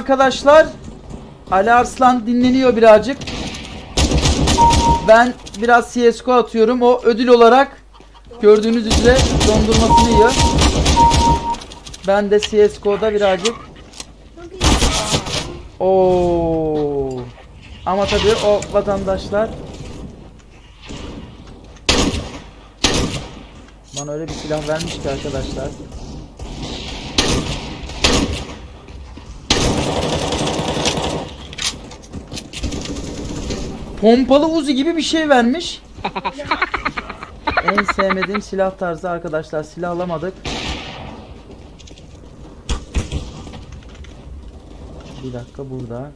arkadaşlar Ali Arslan dinleniyor birazcık. Ben biraz CSGO atıyorum. O ödül olarak gördüğünüz üzere dondurmasını yiyor. Ben de CSGO'da birazcık. Oo. Ama tabii o vatandaşlar bana öyle bir silah vermiş ki arkadaşlar. Pompalı uzi gibi bir şey vermiş. en sevmediğim silah tarzı arkadaşlar. Silah alamadık. Bir dakika burada.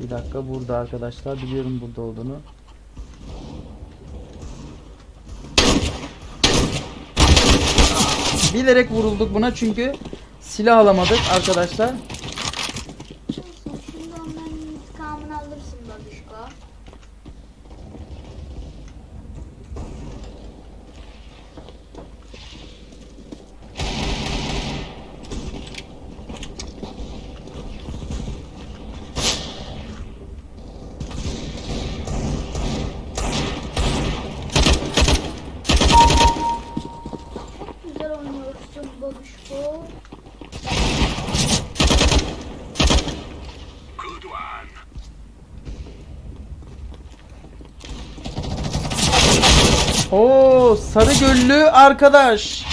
Bir dakika burada arkadaşlar. Biliyorum burada olduğunu. Bilerek vurulduk buna çünkü silah alamadık arkadaşlar. Babişko. Oo sarı göllü arkadaş.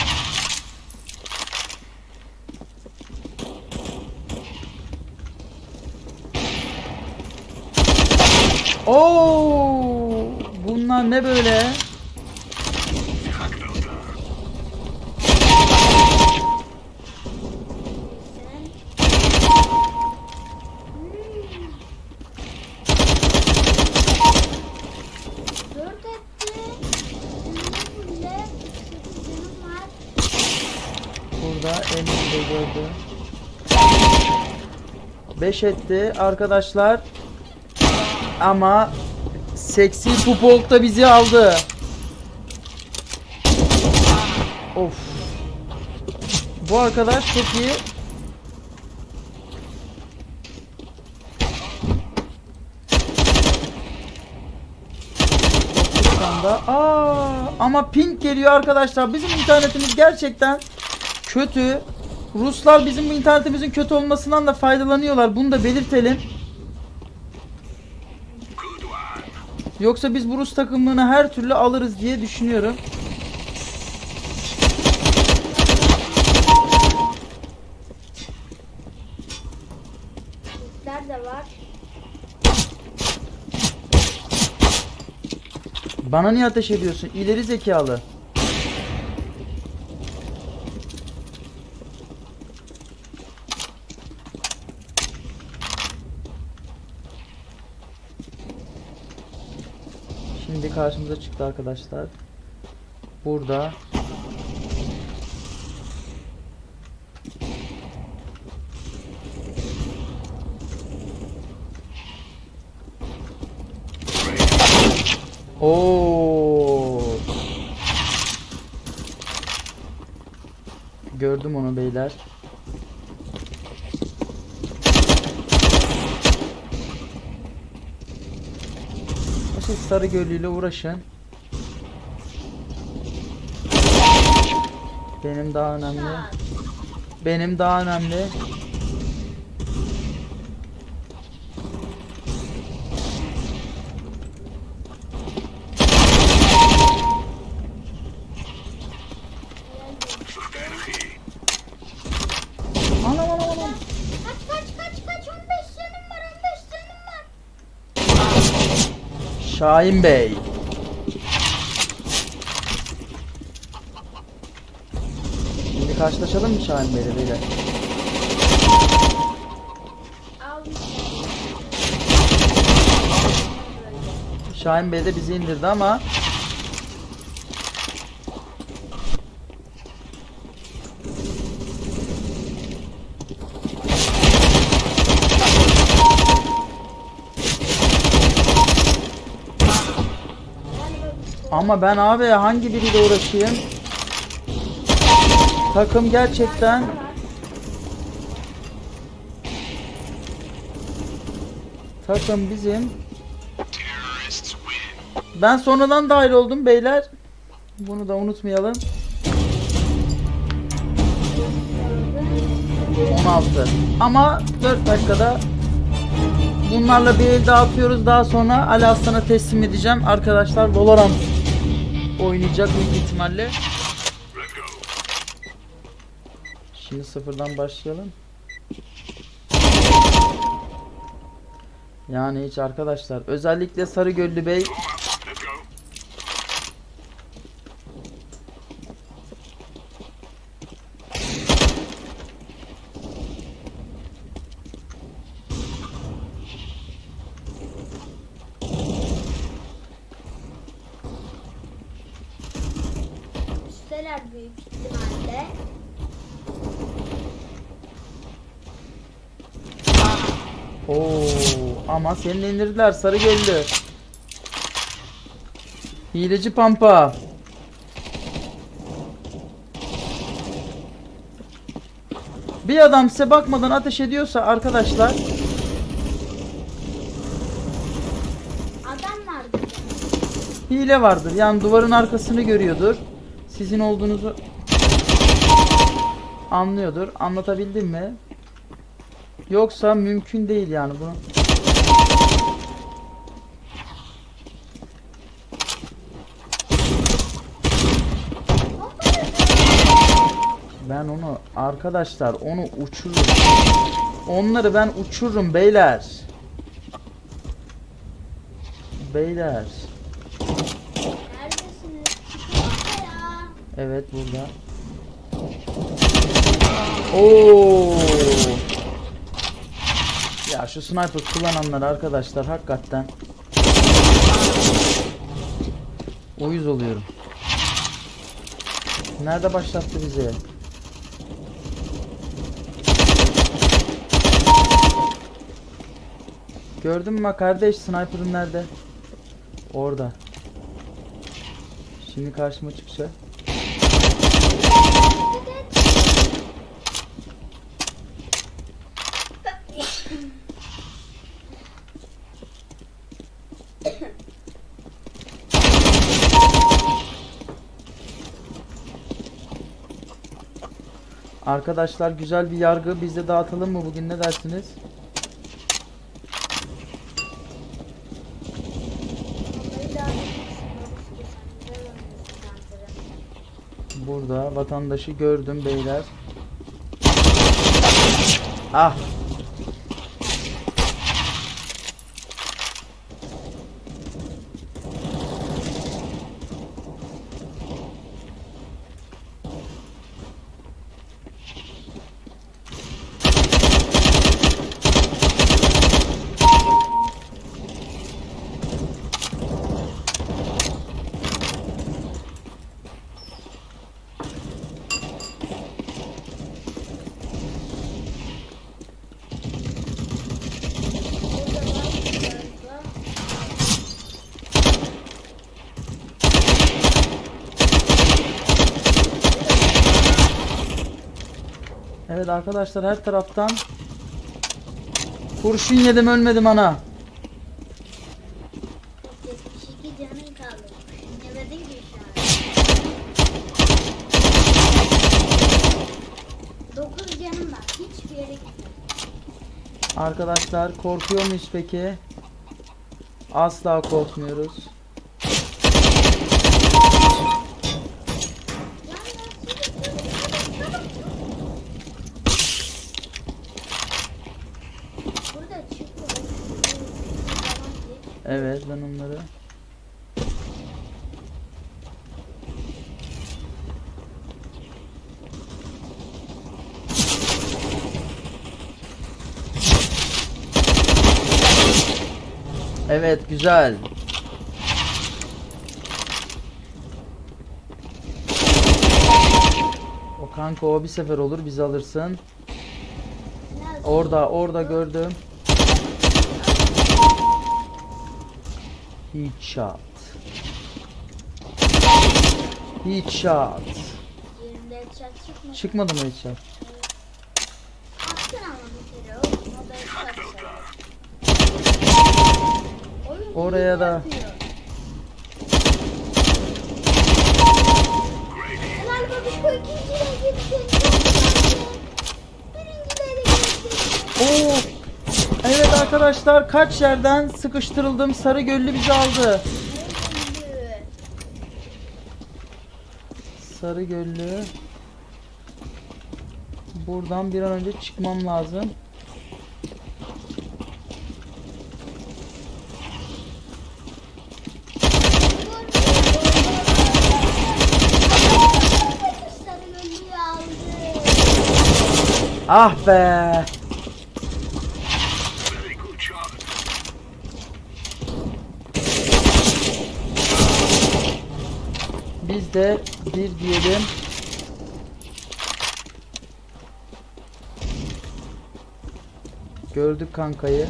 Oo bunlar ne böyle? Sen. Dört etti. Ünlü Sekiz canım var. Burada en de gördü. 5 etti arkadaşlar. Ama seksi Pupok da bizi aldı. Of. Bu arkadaş çok iyi. Aa, ama ping geliyor arkadaşlar. Bizim internetimiz gerçekten kötü. Ruslar bizim internetimizin kötü olmasından da faydalanıyorlar. Bunu da belirtelim. Yoksa biz bu Rus takımını her türlü alırız diye düşünüyorum. Var. Bana niye ateş ediyorsun? İleri zekalı. Şimdi karşımıza çıktı arkadaşlar. Burada. Oo. Gördüm onu beyler. Sarı gölüyle uğraşın. Benim daha önemli. Benim daha önemli. Anam anam anam. Kaç kaç kaç kaç 15 canım var 15 canım var. Şahin Bey. Şimdi karşılaşalım mı Şahin Bey'le beyler? Şahin Bey de bizi indirdi ama Ama ben abi hangi biriyle uğraşayım? Takım gerçekten Takım bizim. Ben sonradan dahil oldum beyler. Bunu da unutmayalım. 16. Ama 4 dakikada bunlarla bir el dağıtıyoruz. Daha sonra Ali Aslan'a teslim edeceğim. Arkadaşlar Valorant oynayacak büyük ihtimalle. Şimdi sıfırdan başlayalım. Yani hiç arkadaşlar özellikle Sarıgöllü Bey Üsteler büyük ihtimalle. Oo, ama seni indirdiler Sarıgöllü. Hileci Pampa. Bir adam size bakmadan ateş ediyorsa arkadaşlar Adam vardı. hile vardır. Yani duvarın arkasını görüyordur. Sizin olduğunuzu anlıyordur. Anlatabildim mi? Yoksa mümkün değil yani bunu. Ben onu arkadaşlar onu uçururum. Onları ben uçururum beyler. Beyler. Evet burada. Oo. Ya şu sniper kullananlar arkadaşlar hakikaten uyuz oluyorum. Nerede başlattı bizi? Gördün mü kardeş sniper'ın nerede? Orada. Şimdi karşıma çıkacak. Arkadaşlar güzel bir yargı biz dağıtalım mı bugün ne dersiniz? Onları da alabilirsin. Burada vatandaşı gördüm beyler. Ah. Evet arkadaşlar her taraftan kurşun yedim ölmedim ana. 72 canın kaldı. Yemedin ki şu an. 9 canım var. Hiçbir yere gitmedim. Arkadaşlar korkuyor muyuz peki? Asla korkmuyoruz. Evet ben onları Evet güzel. O kanka o bir sefer olur bizi alırsın. Orada orada gördüm. Headshot. Headshot. Çıkmadı. Mı headshot? Oraya da. Oo. Evet arkadaşlar kaç yerden sıkıştırıldım. Sarı Göllü bizi aldı. Sarı Göllü. Buradan bir an önce çıkmam lazım. Ah be. De bir diyelim. Gördük kankayı.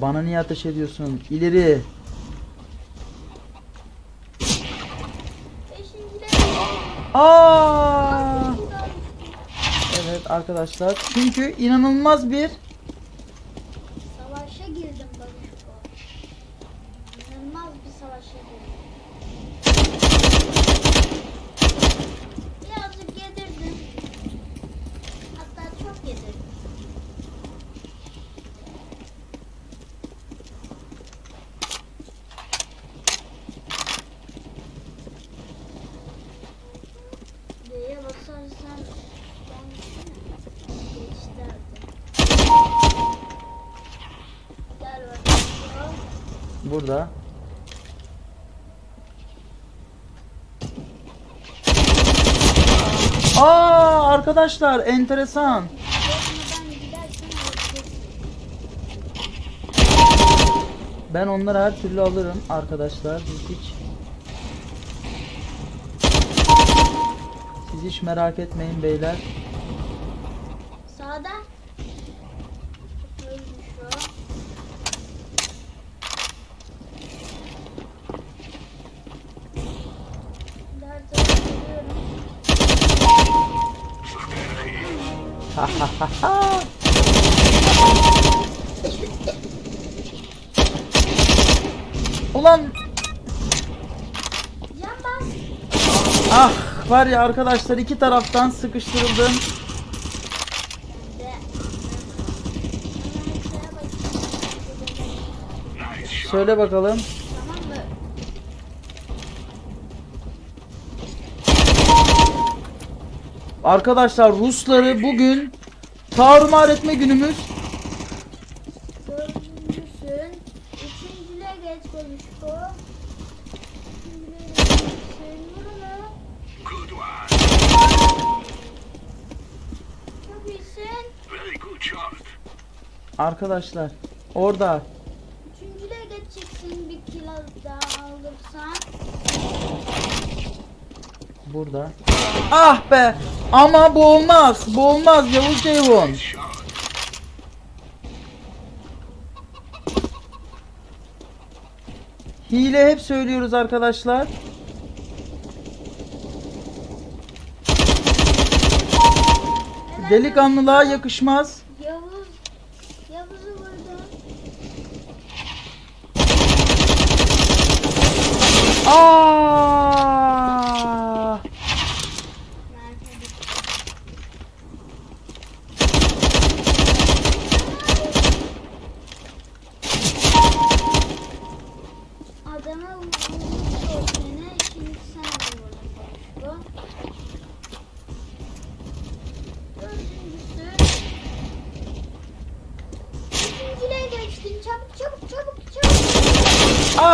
Bana niye ateş ediyorsun? İleri. Aa! Evet arkadaşlar. Çünkü inanılmaz bir burada. Aa arkadaşlar enteresan. Ben onları her türlü alırım arkadaşlar. Siz hiç Siz hiç merak etmeyin beyler. Ha. Ulan ah var ya arkadaşlar iki taraftan sıkıştırıldım. Söyle bakalım. Tamam mı? Arkadaşlar Rusları bugün tarumar etme günümüz. Dördüncüsün. Geç konuştu. Arkadaşlar orada Üçüncüye geçeceksin bir kilo daha alırsan. burada. Ah be ama bu olmaz. Bu olmaz Yavuz. Shot. Hile hep söylüyoruz arkadaşlar. Delikanlılığa yakışmaz. Yavuz. Yavuz'u vurdun. Aa!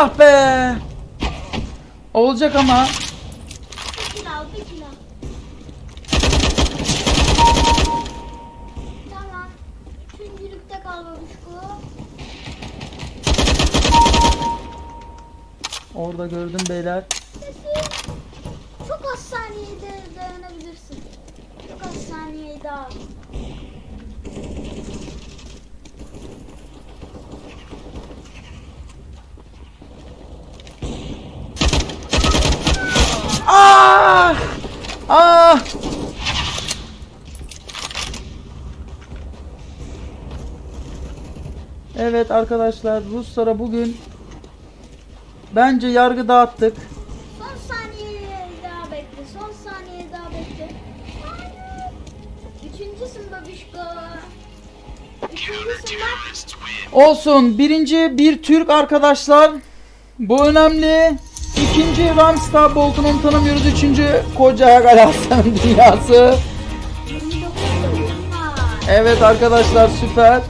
Ah be! Olacak ama. Orada gördüm beyler. Çok az saniyede dayanabilirsin. Çok az saniyede al. Ah! Ah! Evet arkadaşlar Ruslara bugün bence yargı dağıttık. Son saniye daha bekle. Son saniye daha bekle. Hayır. Üçüncüsün babişko. Üçüncüsün bak. Olsun. Birinci bir Türk arkadaşlar. Bu önemli. İkinci Ramstar Bolton onu tanımıyoruz. Üçüncü koca Galatasaray dünyası. 29 oyun var. Evet arkadaşlar süper.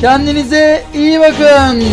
Kendinize iyi bakın.